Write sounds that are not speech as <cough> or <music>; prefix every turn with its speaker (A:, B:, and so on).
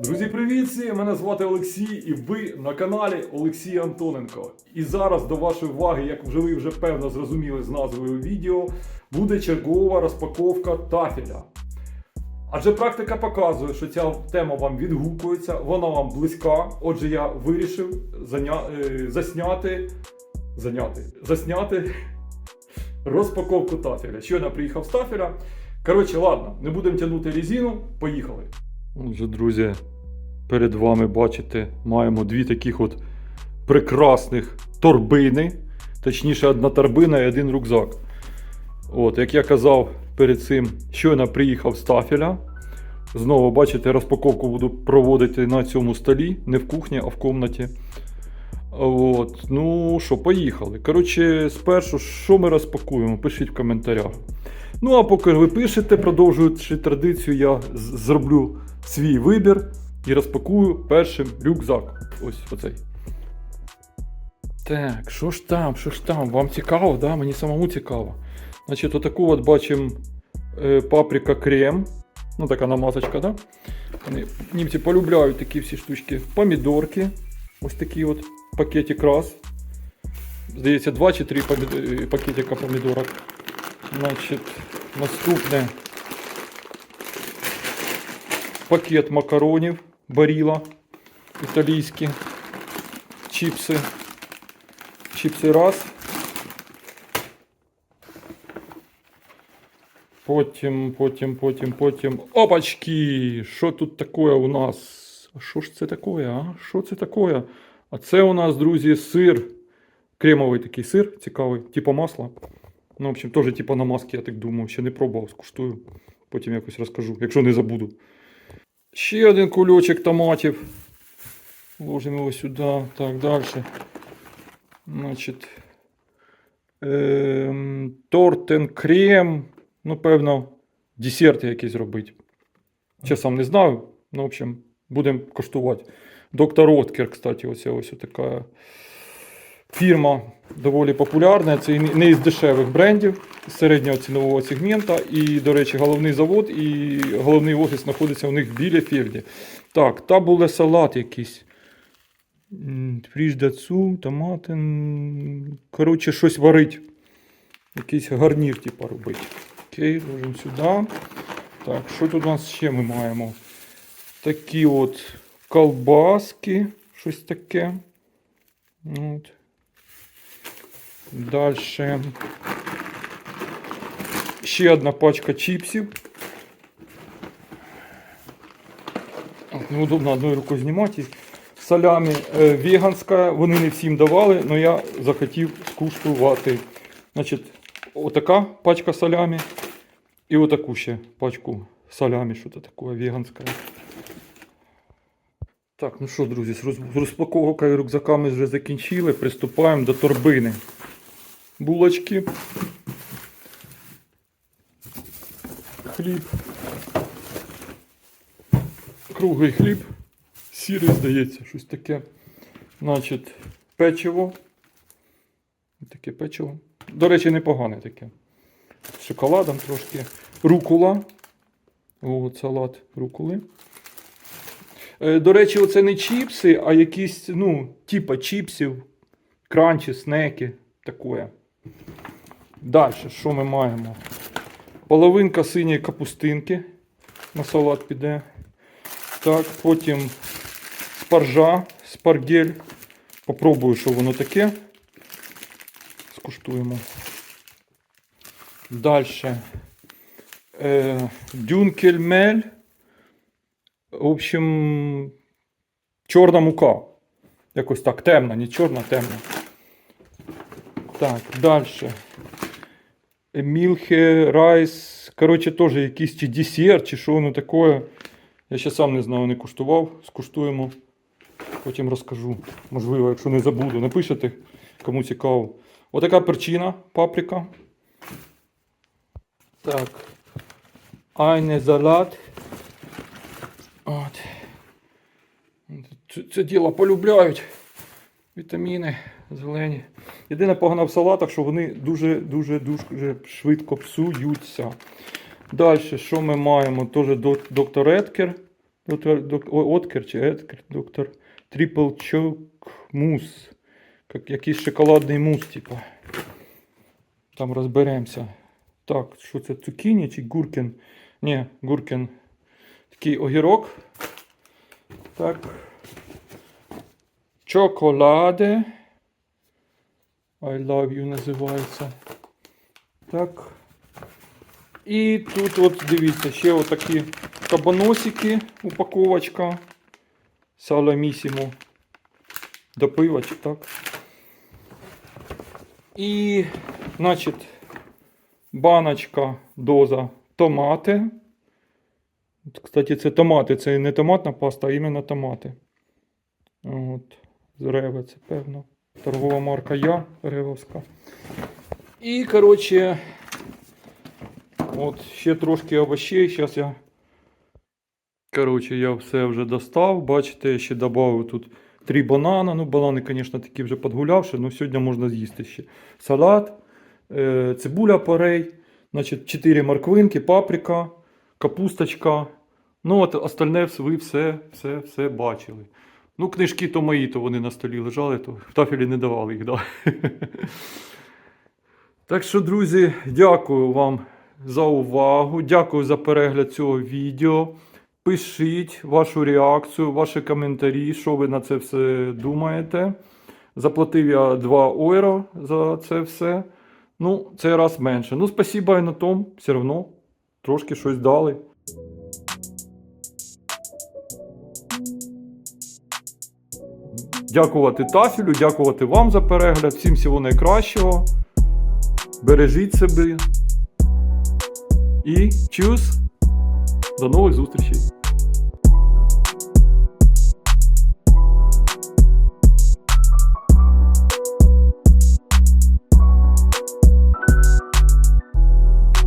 A: Друзі, привіт! Мене звати Олексій, і ви на каналі Олексій Антоненко. І зараз до вашої уваги, як вже ви вже певно зрозуміли з назвою відео, буде чергова розпаковка тафеля. Адже практика показує, що ця тема вам відгукується, вона вам близька. Отже, я вирішив заня... е, засняти, заняти, засняти <laughs> розпаковку тафеля. Щойно приїхав з тафеля. Коротше, ладно, не будемо тягнути резину, поїхали. Отже, друзі, перед вами бачите, маємо дві таких от прекрасних торбини. Точніше, одна торбина і один рюкзак. От, як я казав перед цим, щойно приїхав з тафеля. Знову бачите, розпаковку буду проводити на цьому столі, не в кухні, а в кімнаті. От, ну що, поїхали. Коротше, спершу, що ми розпакуємо, пишіть в коментарях. Ну, а поки ви пишете, продовжуючи традицію, я зроблю свій вибір і розпакую першим рюкзак. Ось оцей. Так, що ж там, що ж там? Вам цікаво, да? Мені самому цікаво. Значить, отаку от бачимо е, паприка крем. Ну, така намазочка, да? Вони, німці полюбляють такі всі штучки. Помідорки. Ось такий от пакетик раз. Здається, два чи три е, пакетика помідорок. Значить, наступне пакет макаронів Баріла італійські. Чіпси. Чіпси раз. Потім, потім, потім, потім. Опачки! Що тут таке у нас? А що ж це таке? А? Що це таке? А це у нас, друзі, сир. Кремовий такий сир, цікавий, типу масла. Ну, в общем, теж типу намазки, я так думаю. Ще не пробував, скуштую. Потім якось розкажу, якщо не забуду. Ще один кульочок томатів. Ложимо його сюди. Так, далі. Ем, тортен крем. Ну, певно, десерти якісь робити. Сам не знаю. Ну, в общем, будемо коштувати. Доктор Откер, кстати, ось ось така фірма доволі популярна. Це не із дешевих брендів середнього цінового сегмента. І, до речі, головний завод і головний офіс знаходиться у них біля Фельді. Так, табуле салат якийсь. М, Фріж томати. Коротше, щось варить. Якийсь гарнір, типу, робить. Окей, ложимо сюди. Так, що тут у нас ще ми маємо? Такі от колбаски, щось таке. От. Далі. Ще одна пачка чіпсів. Неудобно одною рукою знімати. Салямі е, веганська, вони не всім давали, але я захотів скуштувати. Значить, отака пачка салямі. І отаку ще пачку салямі, що це таке веганське. Так, ну що, друзі, з роз- з розпаковкою рюкзака ми вже закінчили. Приступаємо до торбини. Булочки. Хліб. Круглий хліб. Сірий, здається, щось таке. Значить, печиво. Таке печиво. До речі, непогане таке. З шоколадом трошки. Рукула. От салат рукули. Е, До речі, оце не чіпси, а якісь, ну, типа чіпсів, кранчі, снеки. Таке. Далі, що ми маємо? Половинка синьої капустинки. На салат піде. Так, потім спаржа, спаргель. Попробую, що воно таке. Скуштуємо. Далі. Е, дюнкельмель. В общем, чорна мука. Якось так, темна, не чорна, темна. Так, далі. Мілхе, райс. Коротше, теж якийсь чи десерт, чи що воно таке. Я ще сам не знаю, не куштував. Скуштуємо. Потім розкажу. Можливо, якщо не забуду. Напишете, кому цікаво. Отака перчина, паприка. Так. Айне салат. От. Це, діло полюбляють. Вітаміни зелені. Єдине погано в салатах, що вони дуже-дуже дуже швидко псуються.
B: Далі, що ми маємо? Теж доктор Еткер. Доктор, док, Откер чи Еткер, доктор Трипл Чок Мус. Як, якийсь шоколадний мус, типа. Там розберемося. Так, що це цукіні чи гуркін? Ні, гуркін. Такий огірок. Так. Чоколаде. I love you називається. Так. І тут от дивіться, ще отакі кабаносики, упаковочка. Саламісімо. До пива чи так. І, значить, баночка, доза томати. Кстати, це томати, це не томатна паста, а іменно томати. От, з Реви, це певно. Торгова марка Я, Ревовська. І, коротше, от ще трошки овощей. Зараз я. Коротше, я все вже достав. Бачите, я ще додав тут три банана. Ну, банани, звісно, такі вже підгулявши, але сьогодні можна з'їсти ще. Салат, е, цибуля порей, значить, 4 морквинки, паприка, капусточка. Ну, от остальне ви все, все, все бачили. Ну, книжки то мої, то вони на столі лежали, то в тафелі не давали їх. Да. <laughs> Так що, друзі, дякую вам за увагу. Дякую за перегляд цього відео. Пишіть вашу реакцію, ваші коментарі, що ви на це все думаєте. Заплатив я 2 євро за це все. Ну, цей раз менше. Ну, спасибо і на тому, все одно трошки щось дали. Дякувати Тафілю, дякувати вам за перегляд. Всім всього найкращого. Бережіть себе. І чус! До нових зустрічей!